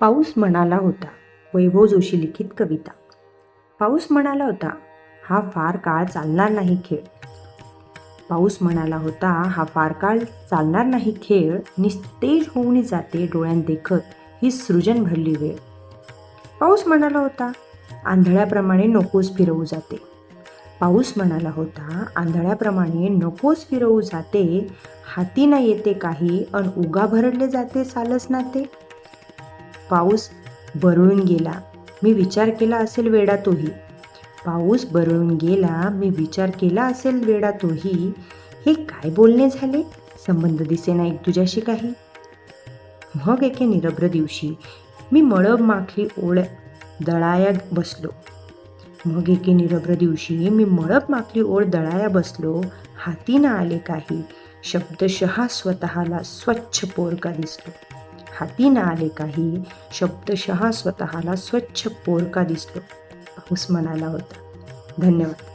पाऊस म्हणाला होता वैभव जोशी लिखित कविता. पाऊस म्हणाला होता हा फार काळ चालणार नाही खेळ. पाऊस म्हणाला होता हा फार काळ चालणार नाही खेळ निस्तेज होऊन जाते डोळ्यात देखत ही सृजन भरली वेळ. पाऊस म्हणाला होता आंधळ्याप्रमाणे नकोस फिरवू जाते. पाऊस म्हणाला होता आंधळ्याप्रमाणे नकोस फिरवू जाते हाती न येते काही अन उगा भरडले जाते चालच नाते पाऊस बरळून गेला. मी विचार केला असेल वेडा तोही पाऊस बरळून गेला मी विचार केला असेल वेडा तोही हे काय बोलणे झाले? संबंध दिसेना एक तुझ्याशी काही. मग एके निरभ्र दिवशी मी मळब माखली ओळ दळाया बसलो. मग एके निरभ्र दिवशी मी मळब माखली ओळ दळाया बसलो. हाती ना आले काही शब्दशः स्वतःला स्वच्छ पोरका दिसलो हाती न आले काही शब्दशः स्वतःला स्वच्छ पोरका दिसलो पाऊस म्हणाला होता. धन्यवाद.